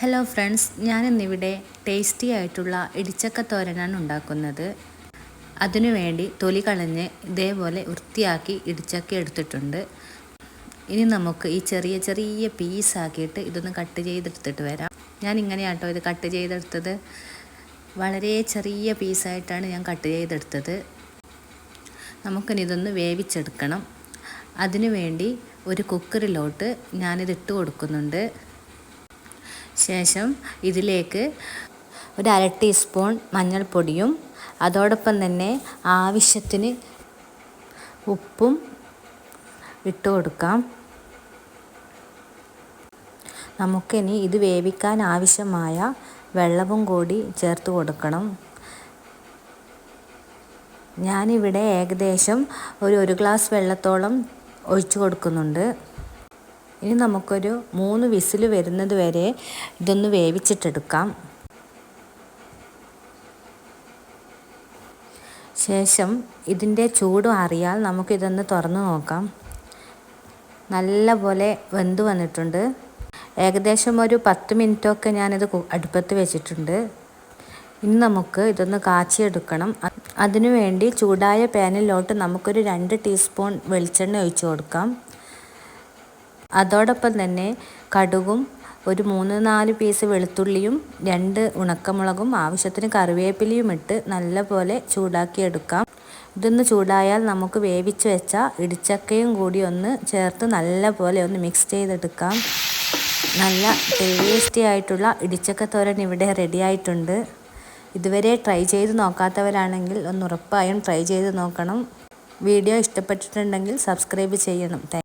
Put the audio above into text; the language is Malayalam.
ഹലോ ഫ്രണ്ട്സ് ഞാനിന്നിവിടെ ടേസ്റ്റി ആയിട്ടുള്ള ഇടിച്ചക്ക തോരനാണ് ഉണ്ടാക്കുന്നത്. അതിനുവേണ്ടി തൊലി കളഞ്ഞ് ഇതേപോലെ വൃത്തിയാക്കി ഇടിച്ചക്ക എടുത്തിട്ടുണ്ട്. ഇനി നമുക്ക് ഈ ചെറിയ ചെറിയ പീസാക്കിയിട്ട് ഇതൊന്ന് കട്ട് ചെയ്തെടുത്തിട്ട് വരാം. ഞാൻ ഇങ്ങനെയാട്ടോ ഇത് കട്ട് ചെയ്തെടുത്തത്. വളരെ ചെറിയ പീസായിട്ടാണ് ഞാൻ കട്ട് ചെയ്തെടുത്തത്. നമുക്കിനി ഇതൊന്ന് വേവിച്ചെടുക്കണം. അതിനു വേണ്ടി ഒരു കുക്കറിലോട്ട് ഞാനിത് ഇട്ട് കൊടുക്കുന്നുണ്ട്. ശേഷം ഇതിലേക്ക് ഒരു അര ടീസ്പൂൺ മഞ്ഞൾപ്പൊടിയും അതോടൊപ്പം തന്നെ ആവശ്യത്തിന് ഉപ്പും ഇട്ട് കൊടുക്കാം. നമുക്കിനി ഇത് വേവിക്കാൻ ആവശ്യമായ വെള്ളവും കൂടി ചേർത്ത് കൊടുക്കണം. ഞാനിവിടെ ഏകദേശം ഒരു ഒരു ഗ്ലാസ് വെള്ളത്തോളം ഒഴിച്ചു കൊടുക്കുന്നുണ്ട്. ഇനി നമുക്കൊരു മൂന്ന് വിസിൽ വരുന്നത് വരെ ഇതൊന്ന് വേവിച്ചിട്ടെടുക്കാം. ശേഷം ഇതിന്റെ ചൂട് അറിയാൽ നമുക്കിതൊന്ന് തുറന്നു നോക്കാം. നല്ല പോലെ വെന്ത് വന്നിട്ടുണ്ട്. ഏകദേശം ഒരു പത്ത് മിനിറ്റൊക്കെ ഞാനിത് അടുപ്പത്ത് വെച്ചിട്ടുണ്ട്. ഇനി നമുക്ക് ഇതൊന്ന് കാച്ചിയെടുക്കണം. അതിനുവേണ്ടി ചൂടായ പാനിലോട്ട് നമുക്കൊരു രണ്ട് ടീസ്പൂൺ വെളിച്ചെണ്ണ ഒഴിച്ചു കൊടുക്കാം. അതോടൊപ്പം തന്നെ കടുകും ഒരു മൂന്ന് നാല് പീസ് വെളുത്തുള്ളിയും രണ്ട് ഉണക്കമുളകും ആവശ്യത്തിന് കറിവേപ്പിലയും ഇട്ട് നല്ലപോലെ ചൂടാക്കിയെടുക്കാം. ഇതൊന്ന് ചൂടായാൽ നമുക്ക് വേവിച്ച് വെച്ച ഇടിച്ചക്കയും കൂടി ഒന്ന് ചേർത്ത് നല്ലപോലെ ഒന്ന് മിക്സ് ചെയ്തെടുക്കാം. നല്ല ടേസ്റ്റി ആയിട്ടുള്ള ഇടിച്ചക്ക തോരൻ ഇവിടെ റെഡി ആയിട്ടുണ്ട്. ഇതുവരെ ട്രൈ ചെയ്ത് നോക്കാത്തവരാണെങ്കിൽ ഒന്ന് ഉറപ്പായും ട്രൈ ചെയ്ത് നോക്കണം. വീഡിയോ ഇഷ്ടപ്പെട്ടിട്ടുണ്ടെങ്കിൽ സബ്സ്ക്രൈബ് ചെയ്യണം.